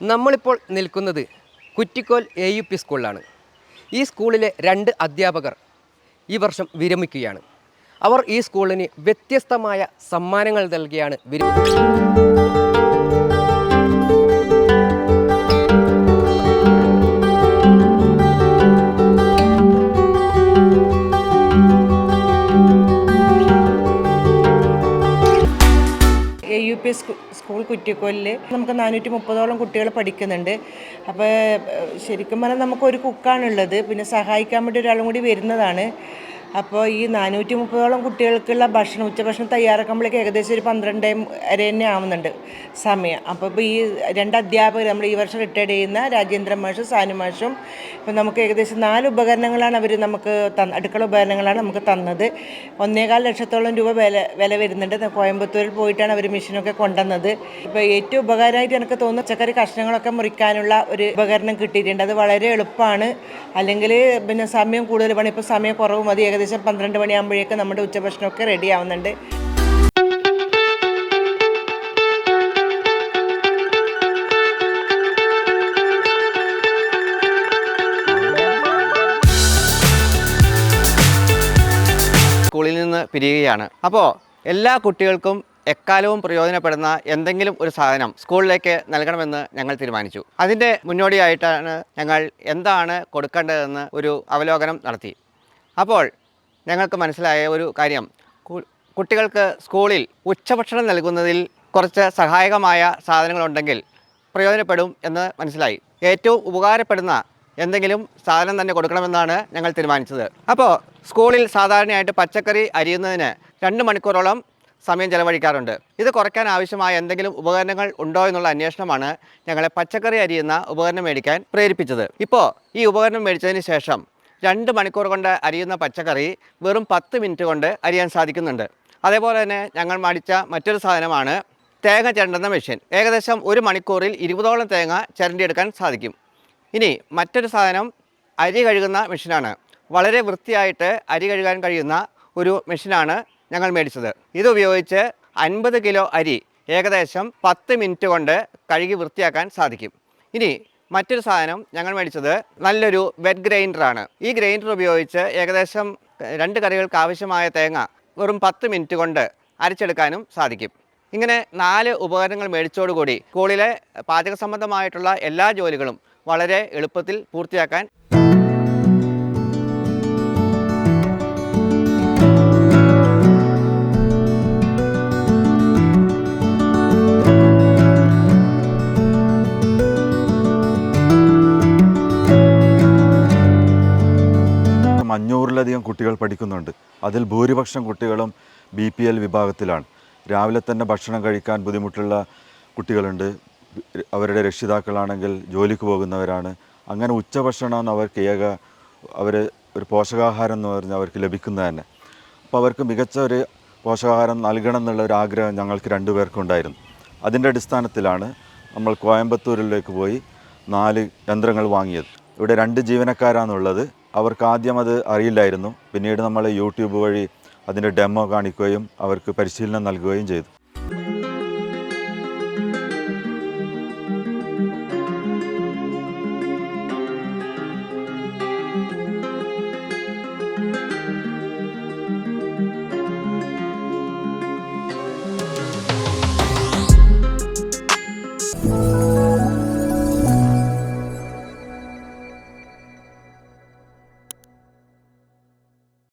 നമ്മളിപ്പോൾ നിൽക്കുന്നത് Kuttikol A U P സ്കൂളിലാണ്. ഈ സ്കൂളിലെ രണ്ട് അധ്യാപകർ ഈ വർഷം വിരമിക്കുകയാണ്. അവർ ഈ സ്കൂളിന് വ്യത്യസ്തമായ സമ്മാനങ്ങൾ നൽകിയാണ് വിര പി സ്കൂൾ കുറ്റിക്കോലിൽ നമുക്ക് നാനൂറ്റി മുപ്പതോളം കുട്ടികൾ പഠിക്കുന്നുണ്ട്. അപ്പോൾ ശരിക്കും പറഞ്ഞാൽ നമുക്കൊരു കുക്കാണുള്ളത്. പിന്നെ സഹായിക്കാൻ വേണ്ടി ഒരാളും കൂടി വരുന്നതാണ്. അപ്പോൾ ഈ നാനൂറ്റി മുപ്പതോളം കുട്ടികൾക്കുള്ള ഭക്ഷണം ഉച്ചഭക്ഷണം തയ്യാറാക്കുമ്പോഴേക്ക് ഏകദേശം ഒരു പന്ത്രണ്ട് വരെ തന്നെ ആവുന്നുണ്ട് സമയം. അപ്പോൾ ഇപ്പോൾ ഈ രണ്ട് അധ്യാപകർ നമ്മൾ ഈ വർഷം റിട്ടയർഡ് ചെയ്യുന്ന രാജേന്ദ്ര മാഷും സാനു മാഷും ഇപ്പോൾ നമുക്ക് ഏകദേശം നാല് ഉപകരണങ്ങളാണ് അവർ നമുക്ക് തന്ന അടുക്കള ഉപകരണങ്ങളാണ് നമുക്ക് തന്നത്. ഒന്നേകാൽ ലക്ഷത്തോളം രൂപ വില വില വരുന്നുണ്ട്. കോയമ്പത്തൂരിൽ പോയിട്ടാണ് അവർ മെഷീനൊക്കെ കൊണ്ടുവന്നത്. ഇപ്പോൾ ഏറ്റവും ഉപകാരമായിട്ട് എനിക്ക് തോന്നുന്നു പച്ചക്കറി കഷ്ണങ്ങളൊക്കെ മുറിക്കാനുള്ള ഒരു ഉപകരണം കിട്ടിയിട്ടുണ്ട്. അത് വളരെ എളുപ്പമാണ്. അല്ലെങ്കിൽ പിന്നെ സമയം കൂടുതൽ പണി ഇപ്പോൾ സമയം കുറവ് മതി. ഏകദേശം പന്ത്രണ്ട് മണിയാകുമ്പോഴേക്കും നമ്മുടെ ഉച്ചഭക്ഷണമൊക്കെ റെഡി ആവുന്നുണ്ട്. സ്കൂളിൽ നിന്ന് പിരിയുകയാണ്. അപ്പോൾ എല്ലാ കുട്ടികൾക്കും എക്കാലവും പ്രയോജനപ്പെടുന്ന എന്തെങ്കിലും ഒരു സാധനം സ്കൂളിലേക്ക് നൽകണമെന്ന് ഞങ്ങൾ തീരുമാനിച്ചു. അതിന്റെ മുന്നോടിയായിട്ടാണ് ഞങ്ങൾ എന്താണ് കൊടുക്കേണ്ടതെന്ന് ഒരു അവലോകനം നടത്തി. അപ്പോൾ ഞങ്ങൾക്ക് മനസ്സിലായ ഒരു കാര്യം. കുട്ടികൾക്ക് സ്കൂളിൽ ഉച്ചഭക്ഷണം നൽകുന്നതിൽ കുറച്ച് സഹായകമായ സാധനങ്ങളുണ്ടെങ്കിൽ പ്രയോജനപ്പെടും എന്ന് മനസ്സിലായി. ഏറ്റവും ഉപകാരപ്പെടുന്ന എന്തെങ്കിലും സാധനം തന്നെ കൊടുക്കണമെന്നാണ് ഞങ്ങൾ തീരുമാനിച്ചത്. അപ്പോൾ സ്കൂളിൽ സാധാരണയായിട്ട് പച്ചക്കറി അരിയുന്നതിന് രണ്ട് മണിക്കൂറോളം സമയം ചെലവഴിക്കാറുണ്ട്. ഇത് കുറയ്ക്കാൻ ആവശ്യമായ എന്തെങ്കിലും ഉപകരണങ്ങൾ ഉണ്ടോ എന്നുള്ള അന്വേഷണമാണ് ഞങ്ങളെ പച്ചക്കറി അരിയുന്ന ഉപകരണം മേടിക്കാൻ പ്രേരിപ്പിച്ചത്. ഇപ്പോൾ ഈ ഉപകരണം മേടിച്ചതിന് ശേഷം രണ്ട് മണിക്കൂർ കൊണ്ട് അരിയുന്ന പച്ചക്കറി വെറും പത്ത് മിനിറ്റ് കൊണ്ട് അരിയാൻ സാധിക്കുന്നുണ്ട്. അതേപോലെ തന്നെ ഞങ്ങൾ മടിച്ച മറ്റൊരു സാധനമാണ് തേങ്ങ ചിരണ്ടുന്ന മെഷീൻ. ഏകദേശം ഒരു മണിക്കൂറിൽ ഇരുപതോളം തേങ്ങ ചിരണ്ടിയെടുക്കാൻ സാധിക്കും. ഇനി മറ്റൊരു സാധനം അരി കഴുകുന്ന മെഷീനാണ്. വളരെ വൃത്തിയായിട്ട് അരി കഴുകാൻ കഴിയുന്ന ഒരു മെഷീനാണ് ഞങ്ങൾ മേടിച്ചത്. ഇതുപയോഗിച്ച് അൻപത് കിലോ അരി ഏകദേശം പത്ത് മിനിറ്റ് കൊണ്ട് കഴുകി വൃത്തിയാക്കാൻ സാധിക്കും. ഇനി മറ്റൊരു സാധനം ഞങ്ങൾ മേടിച്ചത് നല്ലൊരു വെറ്റ് ഗ്രൈൻഡറാണ് ഈ ഗ്രൈൻഡർ ഉപയോഗിച്ച് ഏകദേശം രണ്ട് കറികൾക്ക് ആവശ്യമായ തേങ്ങ വെറും പത്ത് മിനിറ്റ് കൊണ്ട് അരച്ചെടുക്കാനും സാധിക്കും. ഇങ്ങനെ നാല് ഉപകരണങ്ങൾ മേടിച്ചോടുകൂടി സ്കൂളിലെ പാചക സംബന്ധമായിട്ടുള്ള എല്ലാ ജോലികളും വളരെ എളുപ്പത്തിൽ പൂർത്തിയാക്കാൻ അഞ്ഞൂറിലധികം കുട്ടികൾ പഠിക്കുന്നുണ്ട്. അതിൽ ഭൂരിപക്ഷം കുട്ടികളും ബി പി എൽ വിഭാഗത്തിലാണ്. രാവിലെ തന്നെ ഭക്ഷണം കഴിക്കാൻ ബുദ്ധിമുട്ടുള്ള കുട്ടികളുണ്ട്. അവരുടെ രക്ഷിതാക്കളാണെങ്കിൽ ജോലിക്ക് പോകുന്നവരാണ്. അങ്ങനെ ഉച്ചഭക്ഷണം അവർക്ക് ഏക അവർ ഒരു പോഷകാഹാരം എന്ന് പറഞ്ഞാൽ അവർക്ക് ലഭിക്കുന്നത് തന്നെ. അപ്പോൾ അവർക്ക് മികച്ച ഒരു പോഷകാഹാരം നൽകണം എന്നുള്ള ഒരു ആഗ്രഹം ഞങ്ങൾക്ക് രണ്ടുപേർക്കും ഉണ്ടായിരുന്നു. അതിന്റെ അടിസ്ഥാനത്തിലാണ് നമ്മൾ കോയമ്പത്തൂരിലേക്ക് പോയി നാല് യന്ത്രങ്ങൾ വാങ്ങിയത്. ഇവിടെ രണ്ട് ജീവനക്കാരാണുള്ളത്. അവർക്ക് ആദ്യം അത് അറിയില്ലായിരുന്നു. പിന്നീട് നമ്മൾ യൂട്യൂബ് വഴി അതിന്റെ ഡെമോ കാണിക്കുകയും അവർക്ക് പരിശീലനം നൽകുകയും ചെയ്തു.